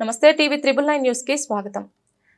నమస్తే TV triple nine న్యూస్కి స్వాగతం.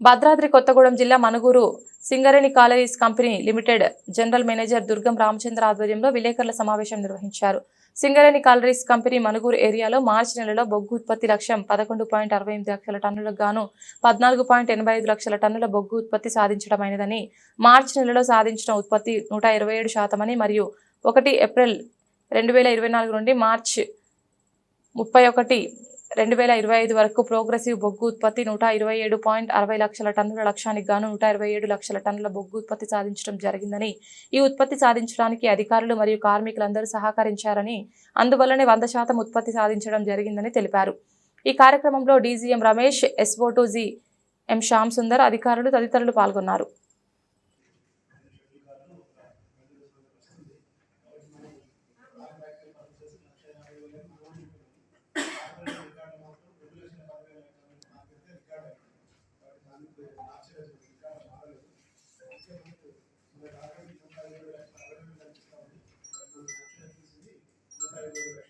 భద్రాద్రి కొత్తగూడెం జిల్లా Manuguru Singareni collieries company limited general manager Durgam Ramachandra ఆధ్వర్యంలో విలేకరుల సమావేశం నిర్వహించారు. సింగరేణి కాలరీస్ కంపెనీ మనుగూరు ఏరియాలో మార్చి నెలలో బొగ్గు ఉత్పత్తి లక్ష్యం పదకొండు పాయింట్ అరవై ఎనిమిది లక్షల టన్నులకు గాను పద్నాలుగు పాయింట్ ఎనభై ఐదు లక్షల టన్నుల బొగ్గు ఉత్పత్తి సాధించడమైనదని మార్చి నెలలో సాధించిన ఉత్పత్తి నూట ఇరవై ఏడు శాతమని మరియు ఒకటి ఏప్రిల్ రెండు వేల ఇరవై నాలుగు నుండి మార్చ్ ముప్పై ఒకటి రెండు వేల ఇరవై ఐదు వరకు ప్రోగ్రెసివ్ బొగ్గు ఉత్పత్తి నూట ఇరవై ఏడు పాయింట్ అరవై లక్షల టన్నుల లక్ష్యానికి గాను నూట ఇరవై ఏడు లక్షల టన్నుల బొగ్గు ఉత్పత్తి సాధించడం జరిగిందని ఈ ఉత్పత్తి సాధించడానికి అధికారులు మరియు కార్మికులందరూ సహకరించారని అందువల్లనే వంద శాతం ఉత్పత్తి సాధించడం జరిగిందని తెలిపారు. ఈ కార్యక్రమంలో DGM Ramesh SO M Shyam Sundar అధికారులు తదితరులు పాల్గొన్నారు. నూట యాభై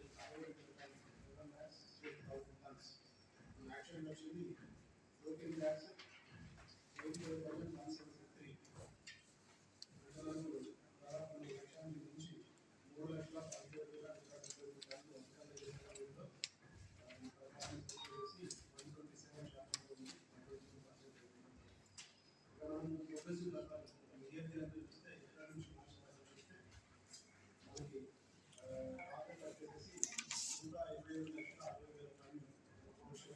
నోటిఫికేషన్ వచ్చింది ఓపెన్ ట్యాక్స్ చూస్తే మనకి ఆటలు వచ్చేసి నూట ఇరవై లక్షల